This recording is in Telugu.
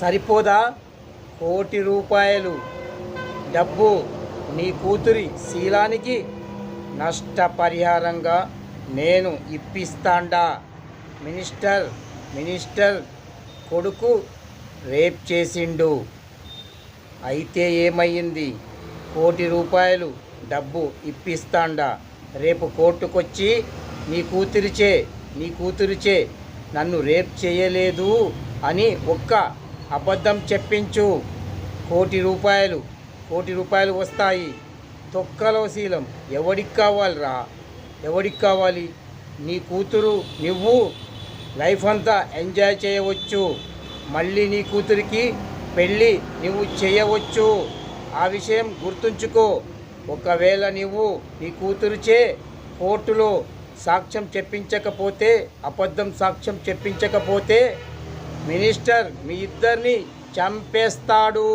సరిపోదా? కోటి రూపాయలు. డబ్బు నీ కూతురి శీలానికి నష్టపరిహారంగా నేను ఇప్పిస్తాండా. మినిస్టర్ మినిస్టర్ కొడుకు రేప్ చేసిండు. అయితే ఏమయ్యింది? కోటి రూపాయలు డబ్బు ఇప్పిస్తాండా. రేపు కోర్టుకొచ్చి నీ కూతురిచే నీ కూతురిచే నన్ను రేప్ చేయలేదు అని ఒక్క అబద్ధం చెప్పించు. కోటి రూపాయలు కోటి రూపాయలు వస్తాయి. తొక్కలో శీలం. ఎవడికి కావాలిరా? ఎవడికి కావాలి? నీ కూతురు నువ్వు లైఫ్ అంతా ఎంజాయ్ చేయవచ్చు. మళ్ళీ నీ కూతురికి పెళ్ళి నువ్వు చేయవచ్చు. ఆ విషయం గుర్తుంచుకో. ఒకవేళ నువ్వు నీ కూతురుచే కోర్టులో సాక్ష్యం చెప్పించకపోతే అబద్ధం సాక్ష్యం చెప్పించకపోతే మినిస్టర్ మీ ఇద్దరిని చంపేస్తాడు.